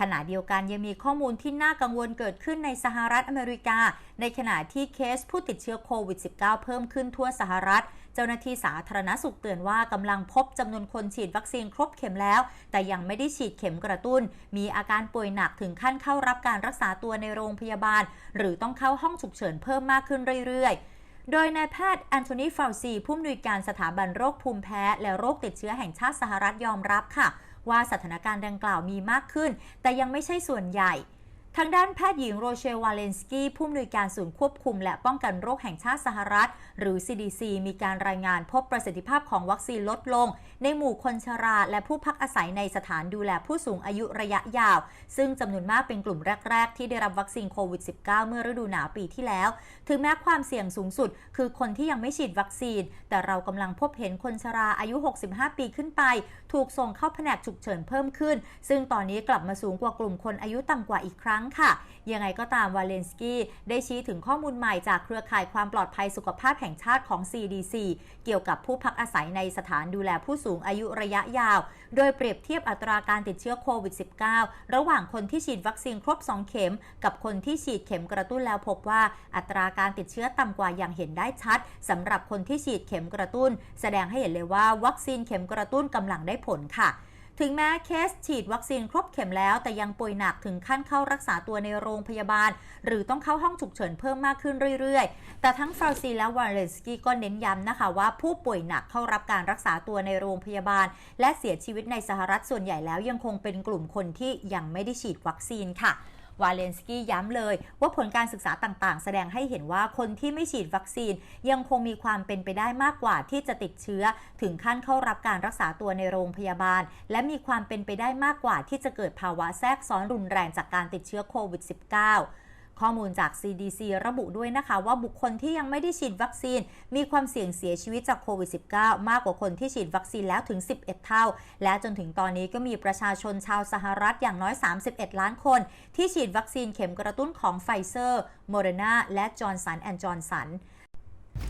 ขณะเดียวกันยังมีข้อมูลที่น่ากังวลเกิดขึ้นในสหรัฐอเมริกา ในขณะที่เคสผู้ติดเชื้อโควิด -19 เพิ่มขึ้นทั่วสหรัฐ เจ้าหน้าที่สาธารณสุขเตือนว่ากำลังพบจำนวนคนฉีดวัคซีนครบเข็มแล้ว แต่ยังไม่ได้ฉีดเข็มกระตุ้น มีอาการป่วยหนักถึงขั้นเข้ารับการรักษาตัวในโรงพยาบาล หรือต้องเข้าห้องฉุกเฉินเพิ่มมากขึ้นเรื่อยๆโดยนายแพทย์แอนโทนีฟาวซีผู้อำนวยการสถาบันโรคภูมิแพ้ และโรคติดเชื้อแห่งชาติสหรัฐยอมรับค่ะ ว่าสถานการณ์ดังกล่าวมีมากขึ้น แต่ยังไม่ใช่ส่วนใหญ่ ทางด้านแพทย์หญิงโรเชลวาเลนสกี้ผู้อำนวยการศูนย์ควบคุม และป้องกันโรคแห่งชาติสหรัฐ หรือ CDC มีการรายงานพบประสิทธิภาพของวัคซีนลดลง ในหมู่คนชรา และผู้พักอาศัยในสถานดูแลผู้สูงอายุระยะยาว ซึ่งจำนวนมากเป็นกลุ่มแรก ๆ ที่ได้รับวัคซีนโควิด -19 เมื่อฤดูหนาวปีที่แล้ว ถึงแม้ความเสี่ยงสูงสุด คือคนที่ยังไม่ฉีดวัคซีน แต่เรากำลังพบเห็นคนชราอายุ 65 ปีขึ้นไป ถูกส่งเข้าแผนกฉุกเฉินเพิ่มขึ้น ซึ่งตอนนี้กลับมาสูงกว่ากลุ่มคนอายุต่ำกว่าอีกครั้งค่ะยังไงก็ตามวาเลนสกี้ได้ชี้ถึงข้อมูลใหม่จากเครือข่ายความปลอดภัยสุขภาพแห่งชาติของ CDC เกี่ยวกับผู้พักอาศัยในสถานดูแลผู้สูงอายุระยะยาว โดยเปรียบเทียบอัตราการติดเชื้อโควิด -19 ระหว่างคนที่ฉีดวัคซีนครบ 2 เข็ม กับคนที่ฉีดเข็มกระตุ้นแล้วพบว่าอัตราการติดเชื้อต่ำกว่าอย่างเห็นได้ชัดสำหรับคนที่ฉีดเข็มกระตุ้น แสดงให้เห็นเลยว่าวัคซีนเข็มกระตุ้นกำลังได้ผลค่ะ ถึงแม้เคสฉีดวัคซีนครบเข็มแล้ว แต่ยังป่วยหนักถึงขั้นเข้ารักษาตัวในโรงพยาบาล หรือต้องเข้าห้องฉุกเฉินเพิ่มมากขึ้นเรื่อยๆ แต่ทั้งฟาวซีและวาเลนสกี้ก็เน้นย้ำนะคะว่าผู้ป่วยหนักเข้ารับการรักษาตัวในโรงพยาบาล และเสียชีวิตในสหรัฐส่วนใหญ่แล้วยังคงเป็นกลุ่มคนที่ยังไม่ได้ฉีดวัคซีนค่ะ วาเลนสกี้ย้ำเลย ว่าผลการศึกษาต่างๆ แสดงให้เห็นว่าคนที่ไม่ฉีดวัคซีน ยังคงมีความเป็นไปได้มากกว่าที่จะติดเชื้อ ถึงขั้นเข้ารับการรักษาตัวในโรงพยาบาล และมีความเป็นไปได้มากกว่าที่จะเกิดภาวะแทรกซ้อนรุนแรงจากการติดเชื้อโควิด -19 ข้อมูลจาก CDC ระบุด้วยนะคะ ว่าบุคคลที่ยังไม่ได้ฉีดวัคซีน มีความเสี่ยงเสียชีวิตจากโควิด -19 มากกว่าคนที่ฉีดวัคซีนแล้วถึง 11 เท่า และจนถึงตอนนี้ก็มีประชาชนชาวสหรัฐอย่างน้อย 31 ล้านคน ที่ฉีดวัคซีนเข็มกระตุ้นของไฟเซอร์โมเดอร์นาและจอร์นสันแอนด์จอร์นสัน